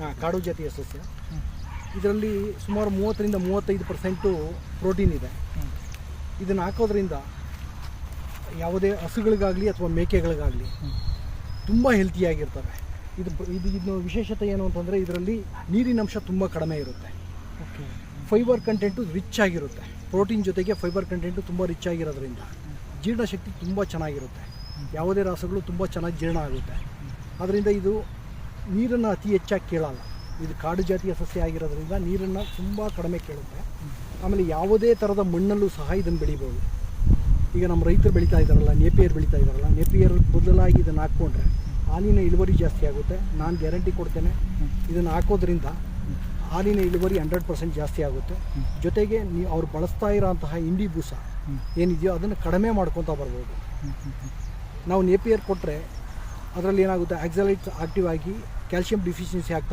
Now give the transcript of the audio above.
ಹಾಂ ಕಾಡು ಜಾತಿಯ ಸಸ್ಯ. ಇದರಲ್ಲಿ ಸುಮಾರು ಮೂವತ್ತರಿಂದ ಮೂವತ್ತೈದು ಪರ್ಸೆಂಟು ಪ್ರೋಟೀನ್ ಇದೆ. ಇದನ್ನು ಹಾಕೋದ್ರಿಂದ ಯಾವುದೇ ಹಸುಗಳಿಗಾಗಲಿ ಅಥವಾ ಮೇಕೆಗಳಿಗಾಗಲಿ ತುಂಬ ಹೆಲ್ತಿಯಾಗಿರ್ತವೆ ಇದು ಇದು ಇದು ವಿಶೇಷತೆ ಏನು ಅಂತಂದರೆ ಇದರಲ್ಲಿ ನೀರಿನಂಶ ತುಂಬ ಕಡಿಮೆ ಇರುತ್ತೆ. ಓಕೆ ಫೈಬರ್ ಕಂಟೆಂಟು ರಿಚ್ ಆಗಿರುತ್ತೆ. ಪ್ರೋಟೀನ್ ಜೊತೆಗೆ ಫೈಬರ್ ಕಂಟೆಂಟು ತುಂಬ ರಿಚ್ ಆಗಿರೋದ್ರಿಂದ ಜೀರ್ಣಶಕ್ತಿ ತುಂಬ ಚೆನ್ನಾಗಿರುತ್ತೆ. ಯಾವುದೇ ರಾಸಗಳು ತುಂಬ ಚೆನ್ನಾಗಿ ಜೀರ್ಣ ಆಗುತ್ತೆ. ಅದರಿಂದ ಇದು ನೀರನ್ನು ಅತಿ ಹೆಚ್ಚಾಗಿ ಕೇಳಲ್ಲ. ಇದು ಕಾಡು ಜಾತಿಯ ಸಸ್ಯ ಆಗಿರೋದ್ರಿಂದ ನೀರನ್ನು ತುಂಬ ಕಡಿಮೆ ಕೇಳುತ್ತೆ. ಆಮೇಲೆ ಯಾವುದೇ ಥರದ ಮಣ್ಣಲ್ಲೂ ಸಹ ಇದನ್ನು ಬೆಳಿಬೋದು. ಈಗ ನಮ್ಮ ರೈತರು ಬೆಳೀತಾ ಇದ್ದಾರಲ್ಲ, ನೇಪಿಯರ್ ಬೆಳೀತಾ ಇದ್ದಾರಲ್ಲ, ನೇಪಿಯರ್ ಬದಲಾಗಿ ಇದನ್ನು ಹಾಕ್ಕೊಂಡ್ರೆ ಹಾಲಿನ ಇಳುವರಿ ಜಾಸ್ತಿ ಆಗುತ್ತೆ. ನಾನು ಗ್ಯಾರಂಟಿ ಕೊಡ್ತೇನೆ. ಇದನ್ನು ಹಾಕೋದ್ರಿಂದ ಹಾಲಿನ ಇಳುವರಿ ಹಂಡ್ರೆಡ್ ಪರ್ಸೆಂಟ್ ಜಾಸ್ತಿ ಆಗುತ್ತೆ. ಜೊತೆಗೆ ನೀವು ಅವ್ರು ಬಳಸ್ತಾ ಇರೋಂತಹ ಇಂಡಿ ಬೂಸ ಏನಿದೆಯೋ ಅದನ್ನು ಕಡಿಮೆ ಮಾಡ್ಕೊತಾ ಬರ್ಬೋದು. ನಾವು ನೇಪಿಯರ್ ಕೊಟ್ಟರೆ ಅದರಲ್ಲಿ ಏನಾಗುತ್ತೆ, ಆಕ್ಸಲೈಟ್ಸ್ ಆಕ್ಟಿವ್ ಆಗಿ ಕ್ಯಾಲ್ಸಿಯಂ ಡಿಫಿಷಿಯನ್ಸಿ ಆಗ್ತಾ